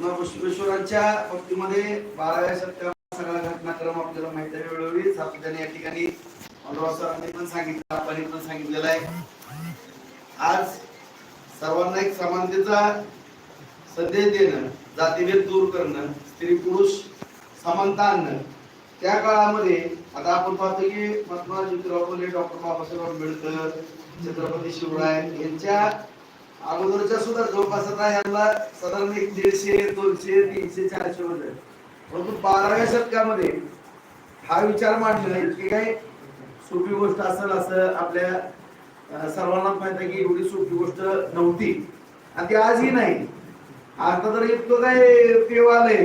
पद्मा बाबतीमध्ये बाराव्या शतकात सगळा घटनाक्रम आपल्याला माहिती आहे. वेळोवेळी सातत्याने या ठिकाणी सरांनी पण सांगितलं आपण पण सांगितलेलं आहे. आज सर्वांना एक समानतेचा संदेश देणं जातीभेद दूर करणं स्त्री पुरुष समानता आणणं त्या काळामध्ये आता आपण पाहतो की महात्मा ज्योतिराव फुले डॉक्टर बाबासाहेब आंबेडकर छत्रपती शिवराय यांच्या अगोदरच्या सुद्धा जवळपास आता यांना साधारण एक दीडशे दोनशे तीनशे चारशे मध्ये परंतु बाराव्या शतकामध्ये हा विचार मांडलेला की काय सोपी गोष्ट असेल असं आपल्या सर्वांना माहीत आहे की एवढी सोपी गोष्ट नव्हती. आणि ती आजही नाही. आता तर इतकं काय पेव आलंय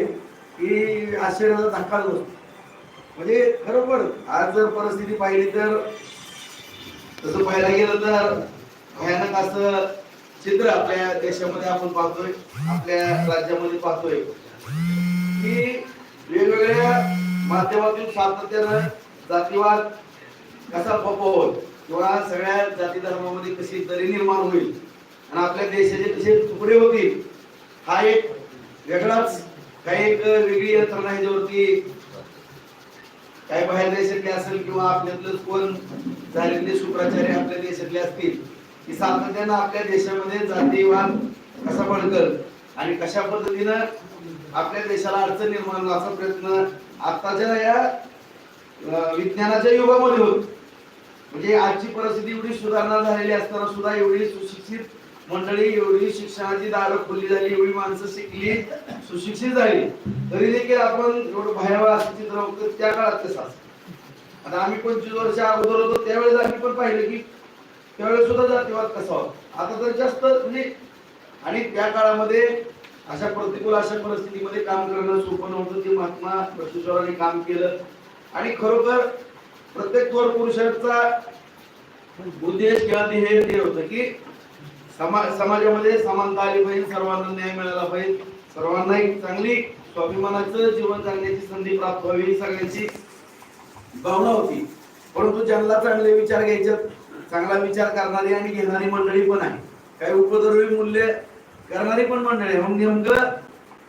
की आश्चर्याचा धक्का म्हणजे खरोखर आज जर परिस्थिती पाहिली तर तसं पाहायला गेलं तर भयानक असं चित्र आपल्या देशामध्ये आपण पाहतोय आपल्या राज्यामध्ये पाहतोय. की वेगवेगळ्या माध्यमातून सातत्यानं जातीवाद कसा पपवल किंवा सगळ्या जाती धर्मामध्ये कशी दरी निर्माण होईल आणि आपल्या देशाचे कसे तुकडे होतील हा एक वेगळाच काही एक वेगळी यंत्रणा ह्याच्यावरती काही बाहेर देशातले असेल किंवा आपल्यातलं कोण झालेले शुक्राचार्य आपल्या देशातले असतील की सातत्यानं आपल्या देशामध्ये जातीवाद कसा बळकल आणि कशा पद्धतीनं आपल्या देशाला अडचण निर्माण होईल असा प्रयत्न आताच्या या विज्ञानाच्या युगामध्ये होत. म्हणजे आजची परिस्थिती एवढी सुधारणा झालेली असताना सुद्धा एवढी सुशिक्षित मंडळी एवढी शिक्षणाची दारं खुली झाली एवढी माणसं शिकली सुशिक्षित झाली. तरी देखील आपण एवढं भयावह असं चित्र बघतो त्या काळात कसं असतं. आता आम्ही पंचवीस वर्ष अगोदर होतो त्यावेळेस आम्ही पण पाहिलं की त्यावेळेस सुद्धा जातीवाद कसा होता? आता तर जास्त म्हणजे आणि त्या काळामध्ये अशा प्रतिकूल अशा परिस्थितीमध्ये काम करणं सोपं नव्हतं. ते महात्मा बसवेश्वरांनी काम केलं. आणि खरोखर प्रत्येक थोर पुरुषांचा उद्देश किंवा ध्येय ते होतं की समा समाजामध्ये समानता आली पाहिजे सर्वांना न्याय मिळाला पाहिजे. सर्वांना एक चांगली स्वाभिमानाचं जीवन जगण्याची संधी प्राप्त व्हावी ही सगळ्यांची भावना होती. परंतु ज्यांना चांगले विचार घ्यायच्यात चांगला विचार करणारी आणि घेणारी मंडळी पण आहे. काही उपद्रवी मूल्य करणारी पण मंडळी आहे. मग नेमकं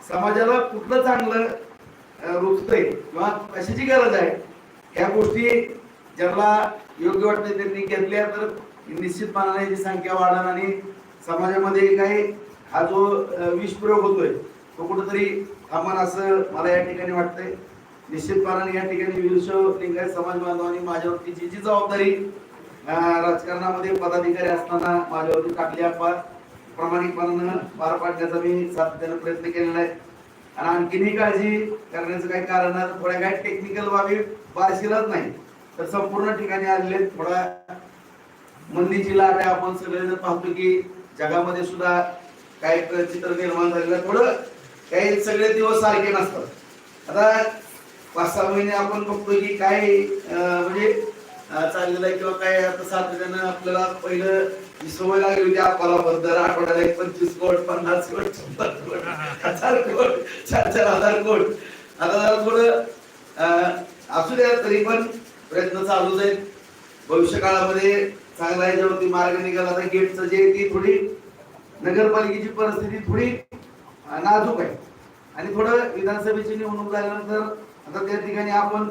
समाजाला कुठलं चांगलं रुचतंय किंवा कशाची गरज आहे? ह्या गोष्टी ज्यांना योग्य वाटते त्यांनी घेतल्या तर निश्चितपणाने याची संख्या वाढणार आणि समाजामध्ये काही हा जो विषप्रयोग होतोय तो कुठंतरी थांबणार असं मला या ठिकाणी वाटतंय. निश्चितपणाने या ठिकाणी विरुद्ध लिंगायत समाज बांधवांनी माझ्यावरती जी जी जबाबदारी राजकारणामध्ये पदाधिकारी असताना माझ्यावरती टाकली अफवा प्रामाणिकपणानं पार पाडण्याचा मी सातत्यानं प्रयत्न केलेला आहे. आणि आणखीनही काळजी करण्याचं काही कारण थोड्या काही टेक्निकल बाबी बारशीलाच नाही तर संपूर्ण ठिकाणी आलेले थोडा मंदीची लाट आहे. आपण सगळेजण पाहतो की जगामध्ये सुद्धा काही चित्र निर्माण झालेलं थोडं काही सगळे दिवस सारखे नसतात. आता पाच सहा महिने आपण बघतो की काय म्हणजे चाललेला आहे किंवा काय आता सातत्यानं आपल्याला पहिलं जी सवय लागली होती आपल्याला बद्दल आठवड्याला एक पंचवीस कोट पन्नास कोट शंभर कोट हजार कोट चार चार हजार कोट. आता जरा थोडं असू द्या तरी पण प्रयत्न चालूच आहेत. भविष्य काळामध्ये चांगला याच्यावरती मार्ग निघाला तर गेटचं जे आहे ती थोडी नगरपालिकेची परिस्थिती थोडी नाजूक आहे. आणि थोडं विधानसभेची निवडणूक झाल्यानंतर आता त्या ठिकाणी आपण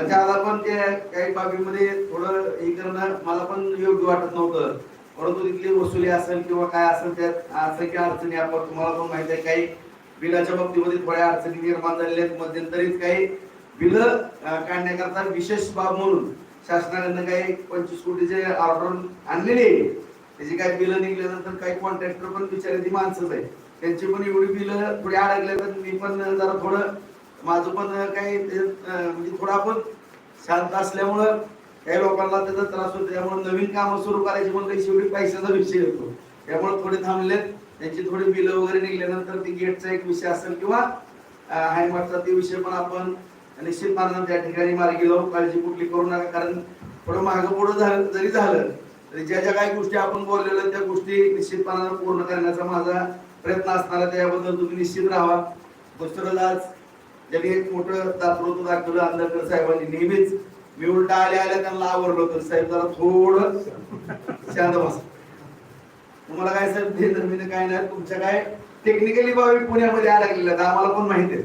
त्याला पण ते काही बाबीमध्ये थोडं हे करणं मला पण योग्य वाटत नव्हतं. परंतु तिथली वसुली असेल किंवा काय असेल त्यात असंख्य अडचणी आपण तुम्हाला पण माहिती आहे काही बिलाच्या बाबतीमध्ये थोड्या अडचणी निर्माण झालेल्या आहेत. मध्यंतरीत काही बिल काढण्याकरता विशेष बाब म्हणून शासनाकडनं काही पंचवीस कोटीचे ऑर्डर आणलेले आहे त्याची काही बिलं निघल्यानंतर काही कॉन्ट्रॅक्टर पण बिचारे ती माणसंच आहे त्यांची पण एवढी बिलं थोडी अडकल्या तर मी पण जरा थोडं माझं पण काही म्हणजे थोडं आपण शांत असल्यामुळं काही लोकांना त्याचा त्रास होतो. त्यामुळे नवीन कामं सुरू करायची म्हणलं शेवटी पैशाचा विषय येतो. त्यामुळे थोडे थांबलेत. त्यांची थोडी बिलं वगैरे निघल्यानंतर ती गेटचा एक विषय असेल किंवा हायमार्टचा ते विषय पण आपण निश्चित मार्गाने त्या ठिकाणी मार्गी लावून काळजी कुठली करू नका. कारण थोडं मागं पुढं झालं जरी झालं तरी ज्या ज्या काही गोष्टी आपण बोललेल्या त्या गोष्टी निश्चितपणानं पूर्ण करण्याचा माझा प्रयत्न असणार त्याबद्दल तुम्ही निश्चित राहा. दुसरं आज ज्यांनी एक मोठं दाखवलं दाखवलं आंबेडकर साहेबांनी नेहमीच मी उलटा आल्या आल्या त्यांना आवरलो होतं. साहेब जरा थोडं शांत बस. तुम्हाला काय साहेब ते जमिनी काय नाही तुमच्या काय टेक्निकली बाबी पुण्यामध्ये अडकलेल्या आहेत आम्हाला पण माहिती आहे.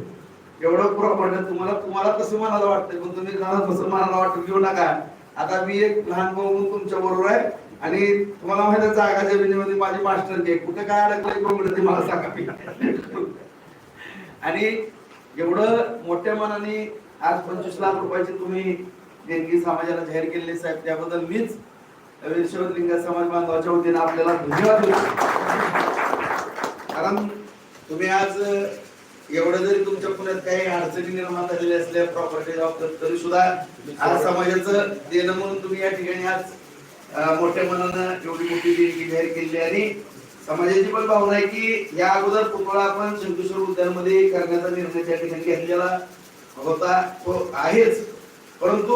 एवढं प्रॉपर्टी तुम्हाला तुम्हाला कसं मनाला वाटतं पण तुम्ही मला कसं मनाला वाटतं घेऊ नका. आता मी एक लहान भाऊ म्हणून तुमच्या बरोबर आहे आणि तुम्हाला माहिती आहे जागा जमिनीमध्ये माझी मास्टर कुठे काय अडकलंय ते मला सांगा. आणि एवढं मोठ्या मनाने आज पंचवीस लाख रुपयाची तुम्ही देणगी समाजाला जाहीर केलेली साहेब. त्याबद्दल मीच विश्वत समाज बांधवाच्या वतीने आपल्याला धन्यवाद कारण तुम्ही आज एवढं जरी तुमच्या पुण्यात काही अडचणी निर्माण झालेल्या असल्या प्रॉपर्टी बाबतीत तरी सुद्धा आज समाजाचं देणं म्हणून तुम्ही या ठिकाणी आज मोठ्या मनानं एवढी मोठी देणगी जाहीर केलेली आहे. आणि समाजाची पण भावना आहे की या अगोदर पुतळा आपण शंकेश्वर उद्यानमध्ये करण्याचा निर्णय त्या ठिकाणी घेतलेला होता. तो आहेच. परंतु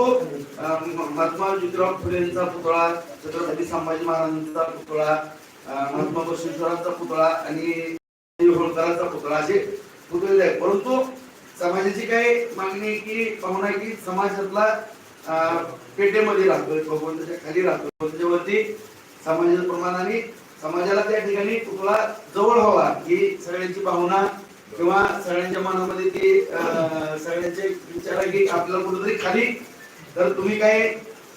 महात्मा ज्योतिराव फुलेंचा पुतळा छत्रपती संभाजी महाराजांचा पुतळा महात्मा बसवेश्वरांचा पुतळा आणि होळकरांचा पुतळा असे पुतळे आहेत. परंतु समाजाची काही मागणी आहे की पाहुणा आहे की समाजातला पेटेमध्ये राहतोय भगवंताच्या खाली राहतोय. त्याच्यावरती समाजाचं प्रमाण आणि समाजाला त्या ठिकाणी तुम्हाला जवळ व्हावा ही सगळ्यांची भावना किंवा सगळ्यांच्या मनामध्ये ती सगळ्यांचे विचार आहे की आपल्याला कुठेतरी खाली. तर तुम्ही काय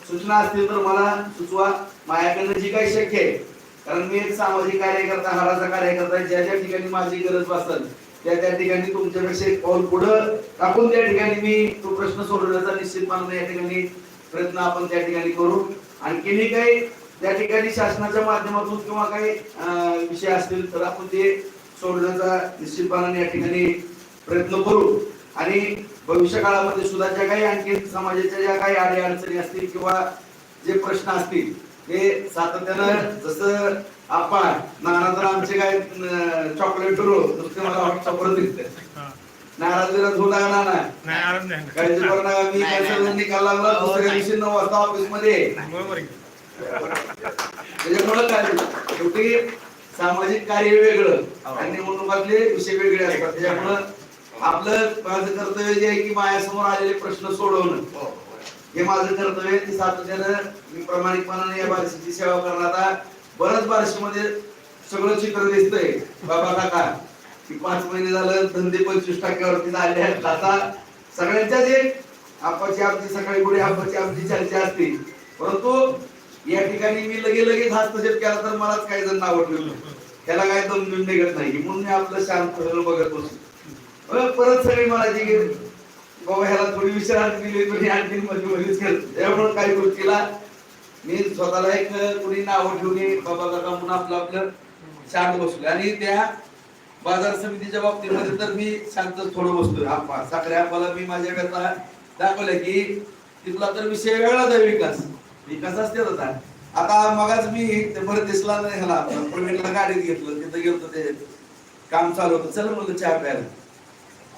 सूचना असतील तर मला सुचवा. माझ्याकडनं जी काही शक्य आहे. कारण मी एक सामाजिक कार्यकर्ता हाडाचा कार्यकर्ता ज्या ज्या ठिकाणी माझी गरज भासल त्या त्या ठिकाणी तुमच्यापेक्षा एक पाऊल पुढं टाकून त्या ठिकाणी मी तो प्रश्न सोडवण्याचा निश्चितपणे या ठिकाणी प्रयत्न आपण त्या ठिकाणी करू. आणखीनही काही त्या ठिकाणी शासनाच्या माध्यमातून किंवा काही विषय असतील तर आपण ते सोडण्याचा निश्चितपणाने या ठिकाणी प्रयत्न करू. आणि भविष्य काळामध्ये सुद्धा ज्या काही आणखी समाजाच्या ज्या काही अडी अडचणी असतील किंवा जे प्रश्न असतील ते सातत्यानं जसं आपण नाना तर आमचे काय चॉकलेट नुसते मला वाटतं चॉकलेट दिसते नाराज बिराज होऊ लागला ना. नाही काळजी करू नका मी निकाल लागला दुसऱ्या दिवशी नऊ वाजता ऑफिसमध्ये. बरोबर आहे. त्याच्यामुळे काय शेवटी सामाजिक कार्य वेगळं आणि निवडणुकातले विषय वेगळे असतात. त्याच्यामुळं आपलं माझं कर्तव्य जे आहे की माझ्यासमोर आलेले प्रश्न सोडवणं. हे माझं कर्तव्य आहे. ते सातत्यानं मी प्रामाणिकपणाने या बारशीची सेवा करणार आता. बरंच बारशीमध्ये सगळं चित्र दिसतंय. बाबा काका की पाच महिने झालं धंदे पंचवीस टक्क्यावरती झाले आहेत. आता सगळ्यांच्याच एक आपाची आमची सकाळी पुढे आपाची आमची चर्चा असते. परंतु या ठिकाणी मी लगे लगेच हस्तक्षेप केला तर मलाच काही जण आवडलेलं त्याला काय दम निघत नाही. म्हणून मी आपलं शांत बघत बसलो परत सगळी मला जी बाबा ह्याला थोडी विश्रांती दिली तुम्ही आणखी मध्ये मध्येच केलं. त्यामुळे काही गोष्टीला मी स्वतःला एक कुणी नाव ठेवून ये, बाबा काका म्हणून आपलं आपलं शांत बसलो आणि त्या बाजार समितीच्या बाबतीमध्ये तर मी शांत थोडं बसतोय आपा साखरे आपाला मी माझ्या व्यथा दाखवल्या की तिथला तर विषय वेगळाच आहे विकास. विकास असते होता. आता मगाच मी ते बरं दिसला नाही ह्याला. प्रवीणला गाडीत घेतलं. तिथं गेलो ते काम चालू होतं. चल म्हणलं चहा प्यायला.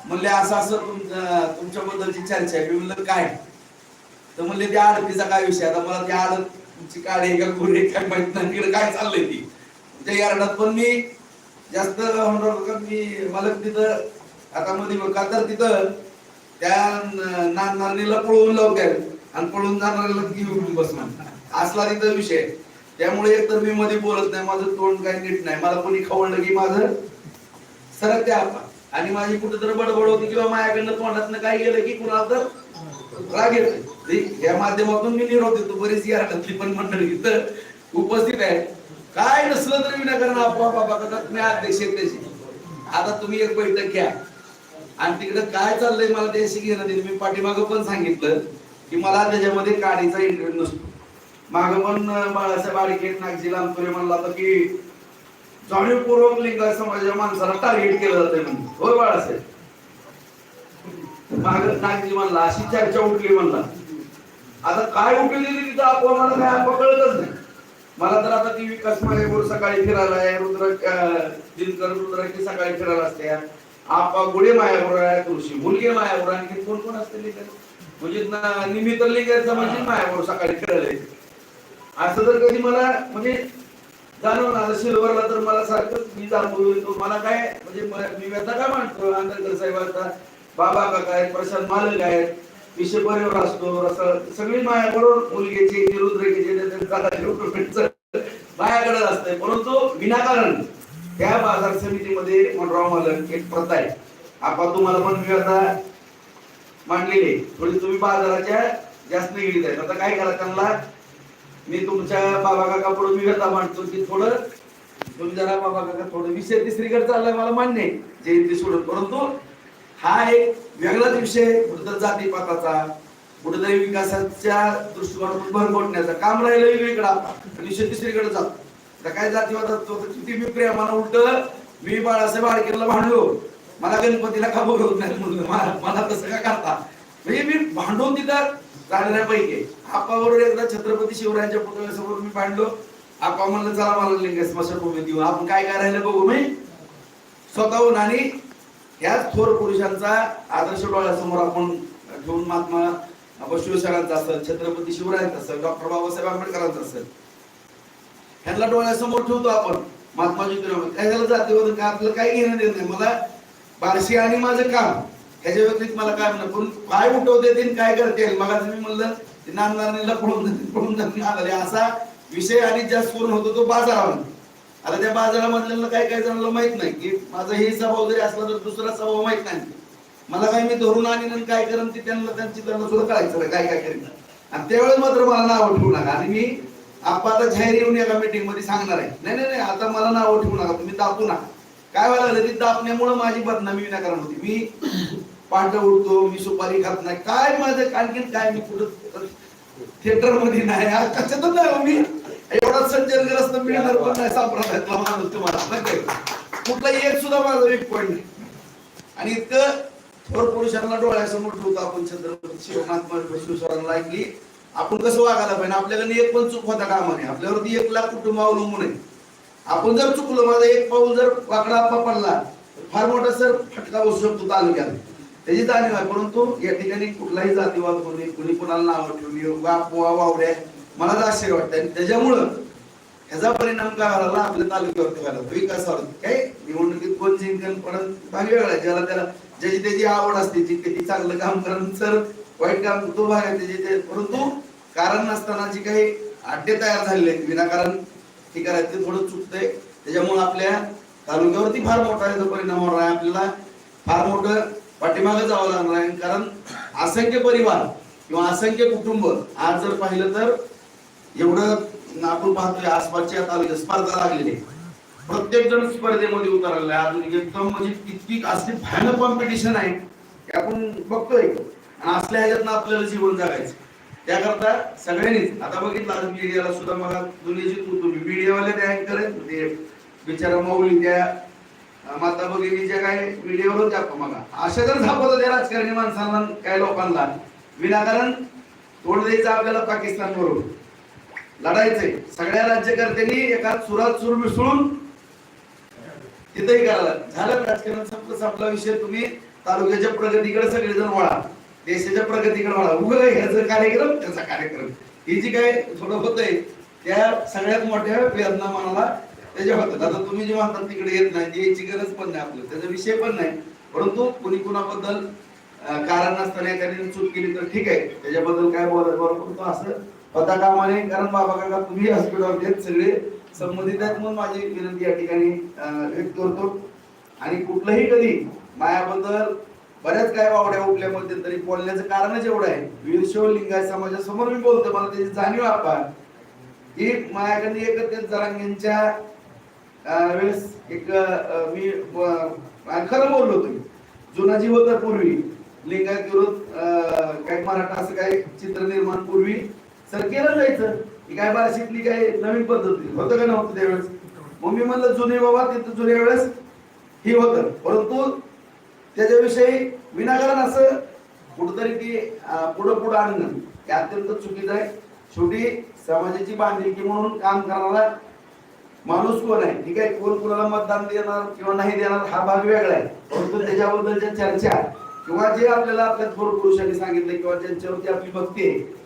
म्हणले असं असं तुमच्या तुमच्याबद्दलची चर्चा आहे. मी म्हणलं काय? तर म्हणले त्या आडतीचा काय विषय? आता मला त्या आडत तुमची काळी का गोरी काय माहीत नाही. तिकडे काय चाललंय ती? त्या यार्डात पण मी जास्त होणार मी मला तिथं आता मध्ये बघा तर तिथं त्या न- नानीला पळवून लावत्यात. आणि पळून जाणाऱ्याला घेऊन बसणार असला तिथं विषय. त्यामुळे एक तर मी मध्ये बोलत नाही माझं तोंड काही नीट नाही. मला कोणी खवळलं की माझं सरक त्या आणि माझी कुठेतरी बडबड होती किंवा माझ्याकडनं तोंडातनं काय गेलं की कुणाला तर राग येतो या माध्यमातून मी निरोप देतो. बरीच या अडकली पण मंडळी इथं उपस्थित आहे काय नसलं तरी विनाकारण आपा बाबा करतात. मी अध्यक्ष त्याची. आता तुम्ही एक बैठक घ्या. आणि तिकडे काय चाललंय मला त्याशी घेणं मी पाठीमागं पण सांगितलं. की मला त्याच्यामध्ये काडीचा इंटरेस्ट नसतो. माग पण बाळासाहेब आडके नागजी लांबपुरे म्हणला होता की जाणीवपूर्वक लिंगायत समाजाच्या माणसाला टार्गेट केलं जातंय म्हणून. होय बाळासाहेब. माग नागजी म्हणला अशी चर्चा उठली म्हणला. आता काय उठलेली तिथं आपण मला काय आपण कळतच नाही. मला तर आता ती विकास मागेवर सकाळी फिरायला आहे रुद्र दिनकर रुद्राची सकाळी फिरायला असते. आपा गुढे मायावर आहे तुळशी मुलगे मायावर आणखी कोण कोण असते लिंगायत? म्हणजे ना- निमित्त लिंगायत म्हणजे मायावर सकाळी खेळले असं जर कधी मला म्हणजे जाणवलं आता सिल्वरला तर मला सारखं मी जाणवू येतो. मला काय म्हणजे मी व्यथा काय मांडतो आंबेडकर साहेबांचा बाबा काका आहेत प्रशांत मालक आहेत. विषय बरेवर असतो. असं सगळी मायाबरोबर मुलगीची रुद्रेकीची मायाकडे असते परंतु विनाकारण त्या बाजार समितीमध्ये मनराव मालक एक प्रथा आहे. आपण तुम्हाला पण मी आता मांडलेले. म्हणजे थोडी तुम्ही बाजाराच्या जास्त निगडीत आहेत. आता काय करा त्यांना? मी तुमच्या बाबा काका पुढे मी व्यथा मांडतो की थोडं तुम्ही जरा बाबा काका थोडं विषय तिसरीकडे चाललाय मला मान्य आहे. जयंती सोडून. परंतु हा एक वेगळाच विषय कुठेतरी जातीपाताचा कुठेतरी विकासाच्या दृष्टिकोनातून भर मोडण्याचा काम राहिलं वेगळीकडे आता. विषय तिसरीकडे जातो काय जातीवादात तर किती मी प्रेमाला उलट मी बाळासाहेब आडकेला भांडलो. मला गणपतीला का बोलवत नाही मला तसं का करता? म्हणजे मी भांडून तिथं जाणाऱ्यापैकी आपाबरोबर एकदा छत्रपती शिवरायांच्या पुतळ्यासमोर मी भांडलो. आपा म्हणलं चला मला लिंग स्मशानभूमी देऊ. आपण काय काय राहिलं बघू मी? स्वतःहून आणि याच थोर पुरुषांचा आदर्श डोळ्यासमोर आपण ठेवून महात्मा बसवेश्वरांचा असेल छत्रपती शिवरायांचा असेल डॉक्टर बाबासाहेब आंबेडकरांचा असेल ह्यांना डोळ्यासमोर ठेवतो आपण. महात्मा ज्योतिराव काय झालं जातीवाद काय आपलं काही घेणं देत नाही. मला बारशी आणि माझं काम. ह्याच्या व्यतिरिक्त मला काय म्हणलं पण काय उठवते ते काय करते मला मी म्हणलं ते नांदारणीला पळून जातील, पळून आलेले असा विषय आणि जास्त पूर्ण होतो तो बाजारावर आता त्या बाजारामधल्या काय काय जणांना माहीत नाही की माझा हे स्वभाव जरी असला तर दुसरा स्वभाव माहीत नाही. मला काय मी धरून आणि आणि काय करेन ते त्यांना त्यांची त्यांना सुद्धा कळायचं काय काय करीन. आणि त्यावेळेस मात्र मला नाव ठेवू नका. आणि मी आपण आता जाहीर येऊन एका मीटिंगमध्ये सांगणार आहे. नाही नाही नाही आता मला नाव ठेवू नका तुम्ही दाखवू नका. काय व्हायला लागलं? ती दापण्यामुळे माझी बदनामी विनाकारण होती. मी पाठ उडतो मी सुपारी खात नाही. काय माझं? आणखीन काय? मी कुठं थिएटरमध्ये नाही कशातच नाही हो मी. एवढा सज्जनग्रस्त मिळणार पण नाही संप्रदायातला माणूस तुम्हाला नाही कुठलाही एक सुद्धा माझा एक पॉईंट नाही. आणि इतकं थोर पुरुषांना डोळ्यासमोर ठेवतो आपण छत्रपती शिवनाथ शिवसरांना ऐकली आपण कसं वागायला पाहिजे? आपल्याला एक पण चूक होता कामा नये. आपल्यावरती एक लाख कुटुंब अवलंबून आहे. आपण जर चुकलो माझा एक पाऊल जर वाकडा आपा पडला तर फार मोठा सर फटका बसू शकतो तालुक्यात. त्याची जाणीव आहे परंतु या ठिकाणी कुठलाही जातीवाद कोणी कुणी कुणाला नाव ठेवली वापवा वावड्या मला तर आश्चर्य वाटतं. आणि त्याच्यामुळं ह्याचा परिणाम काय व्हायला आपल्या तालुक्यावरती व्हायला विकासावर काय? निवडणुकीत कोण जिंकन पण भाग वेगळा आहे. ज्याला त्याला ज्याची त्याची आवड असते जी त्याची चांगलं काम करण सर वाईट काम तो भाग आहे त्याची ते परंतु कारण नसताना जी काही अड्डे तयार झालेले आहेत विनाकारण करायचं ते थोडं चुकतंय. त्याच्यामुळे आपल्या तालुक्यावरती फार मोठा याचा परिणाम होणार आहे. आपल्याला फार मोठं पाठीमागे जावं लागणार आहे. कारण असंख्य परिवार किंवा असंख्य कुटुंब आज जर पाहिलं तर एवढं आपण पाहतोय. आसपासच्या तालुक्यात स्पर्धा लागलेली आहे. प्रत्येक जण स्पर्धेमध्ये उतरलेला आहे. अजून एकदम म्हणजे किती असली भयानक कॉम्पिटिशन आहे. आपण बघतोय. आणि असल्या ह्याच्यातनं आपल्याला जीवन जगायचं त्याकरता सगळ्यांनीच आता बघितलं आज मीडियाला सुद्धा मला दुनियाची तू तुम्ही मीडियावाले ते अँकर आहेत ते बिचारा माऊली त्या अं, माता भगिनीच्या काय मीडियावरून जातो मला. अशा जर झापत त्या राजकारणी माणसांना काय लोकांना. विनाकारण तोंड द्यायचं आपल्याला पाकिस्तान बरोबर लढायचंय. सगळ्या राज्यकर्त्यांनी एका सुरात सुर मिसळून तिथेही करायला झालं राजकारण संपलं संपला विषय. तुम्ही तालुक्याच्या प्रगतीकडे सगळेजण वळा. देशाच्या प्रगतीकडे वळा उभं ह्याचा कार्यक्रम त्याचा कार्यक्रम. हे जी काय थोडं होतंय त्या सगळ्यात मोठ्या वेदना मनाला त्याच्या होतात. आता तुम्ही जे म्हणतात तिकडे येत नाही याची गरज पण नाही आपलं त्याचा विषय पण नाही. परंतु कुणी कुणाबद्दल कारण नसताना एखादी चूक केली तर ठीक आहे. त्याच्याबद्दल काय बोलायचं? परंतु असं होता कारण बाबा काका तुम्ही हॉस्पिटल आहेत सगळे संबंधित आहेत म्हणून माझी विनंती या ठिकाणी व्यक्त करतो. आणि कुठलंही कधी मायाबद्दल बऱ्याच काय वावड्या उठल्या तरी बोलण्याचं कारणच एवढं आहे. वीरशैव लिंगाय समाजासमोर मी बोलतो मला त्याची जाणीव आपण. की माझ्याकडे एकत्रित जरांगींच्या वेळेस एक मी खरं बोललो तुम्ही जुना जीव होता पूर्वी. लिंगायत विरोध काय मराठा असं काय चित्र निर्माण पूर्वी सर केलं जायचं. ही काय शिकली काय नवीन पद्धती? होतं का नव्हतं त्यावेळेस? मग मी म्हणलं जुने बाबा तिथं जुन्या वेळेस हे होतं. परंतु त्याच्याविषयी विनाकारण असं कुठंतरी ती पुढं पुढं आणणं हे अत्यंत चुकीचं आहे. शेवटी समाजाची बांधिलकी म्हणून काम करणारा माणूस कोण आहे? ठीक आहे? कोण कोणाला मतदान देणार किंवा नाही देणार हा भाग वेगळा आहे. परंतु त्याच्याबद्दलच्या चर्चा किंवा जे आपल्याला आपल्या थोर पुरुषांनी सांगितलं किंवा ज्यांच्यावरती आपली भक्ती आहे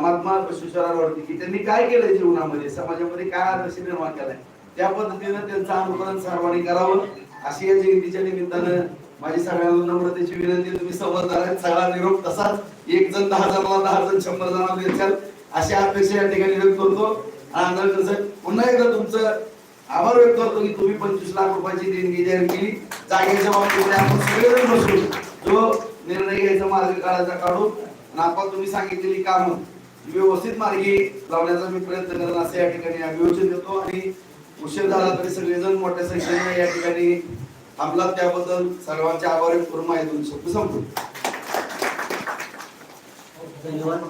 महात्मा विश्वेश्वरावरती की त्यांनी काय केलंय जीवनामध्ये? समाजामध्ये काय आदर्श निर्माण केलाय? त्या पद्धतीनं त्यांचं अनुकरण सर्वांनी करावं अशी या जयंतीच्या निमित्तानं माझी सगळ्यांना नम्रतेची विनंती तुम्ही समजदार आहेत सगळा निरोप तसाच. एक जण दहा जणांना दहा जण शंभर जणांना देशाल अशी अपेक्षा या ठिकाणी व्यक्त करतो. आणि साहेब पुन्हा एकदा तुमचं आभार व्यक्त करतो की तुम्ही पंचवीस लाख रुपयाची देणगी जाहीर केली. जागेच्या बाबतीमध्ये आपण सगळेजण बसून जो निर्णय घ्यायचा मार्ग काढायचा काढून आणि आपण तुम्ही सांगितलेली कामं व्यवस्थित मार्गी लावण्याचा मी प्रयत्न करेन असं या ठिकाणी अभिवचन देतो. आणि उशीर झाला तरी सगळेजण मोठ्या संख्येने या ठिकाणी थांबलात त्याबद्दल सर्वांचे आभार पूर्ण आहे माहिती शब्द संपतो धन्यवाद.